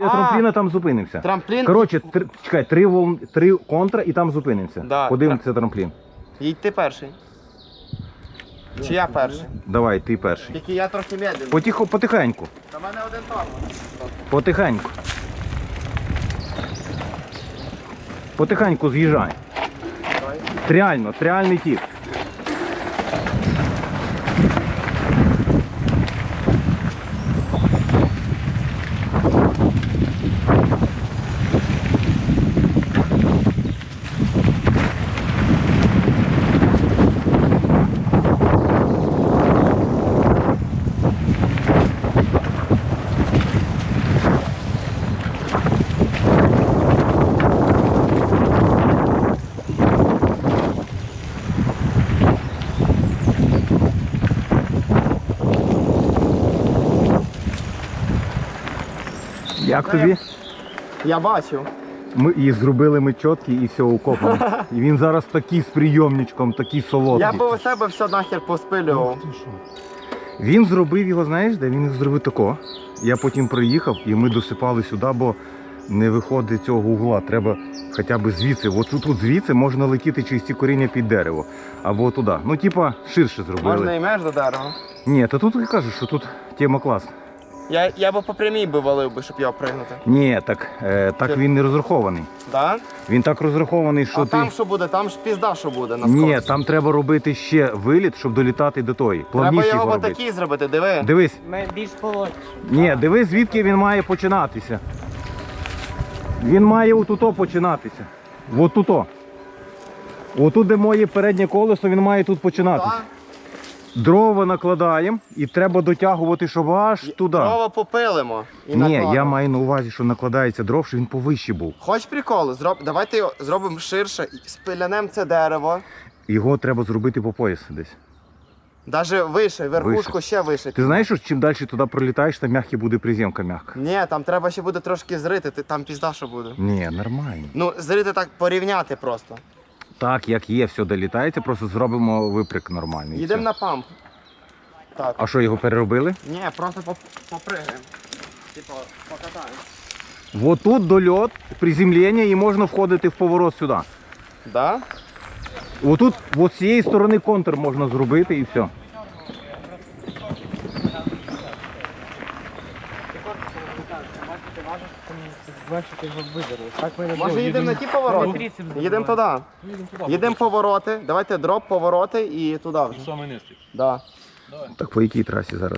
А. трампліна там зупинимося. Трамплін Коротше, три, чекай, три, волн, три контра і там зупинимося. Да, Подивимося трамплін. їдь ти перший. Чи я перший? Давай, ти перший. Тільки я трохи медленний. Потихо, потихеньку. Та в мене один тормоз. Потихеньку. Потихеньку з'їжджай. Давай. Реально, реальний тіп. Як тобі? Я бачив. Ми і зробили ми чіткі і все укопано. І він зараз такий з прийомничком, такий солодкий. Я би у себе все нахер поспилював. Він зробив його, знаєш, де він їх зробив тако. Я потім приїхав і ми досипали сюди, бо не виходить цього угла. Треба хоча б звідси. От тут, тут звідси можна летіти чисті коріння під дерево. Або туди. Ну, типа, ширше зробили. Можна і меж до дерева. Ні, та тут я кажу, що тут тема класна. Я, я би по прямій би валив би, щоб його пригнути. Ні, так, е, так він не розрахований. Да? Він так розрахований, що а ти. там що буде? Там ж пізда, що буде на Ні, скорості. там треба робити ще виліт, щоб долітати до тої. Треба Плавніше його його робити. отакий зробити, диви. Дивись, Ми більш полотні. ні, дивись, звідки він має починатися. Він має отуто починатися. Отуто. Отут, де моє переднє колесо, він має тут починатися. Так? Дрова накладаємо і треба дотягувати, щоб аж туди. Дрова попилимо. І Ні, накладемо. я маю на увазі, що накладається дров, щоб він повище був. Хоч прикол, зроб... давайте його зробимо ширше, і спилянем це дерево. Його треба зробити по пояс десь. Даже вище, верхушку ще вище. Ти знаєш, що чим далі туди пролітаєш, там м'який буде приземка м'яка. Ні, там треба ще буде трошки зрити, ти- там пізда що буде. Ні, нормально. Ну, зрити так порівняти просто. Так, як є, все долітається, просто зробимо виприк нормальний. Їдемо на памп. Так. А що, його переробили? Ні, просто поп- попригаємо. Типа, покатаємо. Вот тут дольот, приземлення і можна входити в поворот сюди. Да? Вот тут, от з цієї сторони контур можна зробити і все. Бачите, його видерли. Так ми не Може їдемо на ті повороти? Їдемо туди. Їдемо повороти. Давайте дроп, повороти і туди вже. Саме нести. Да. Так по якій трасі зараз?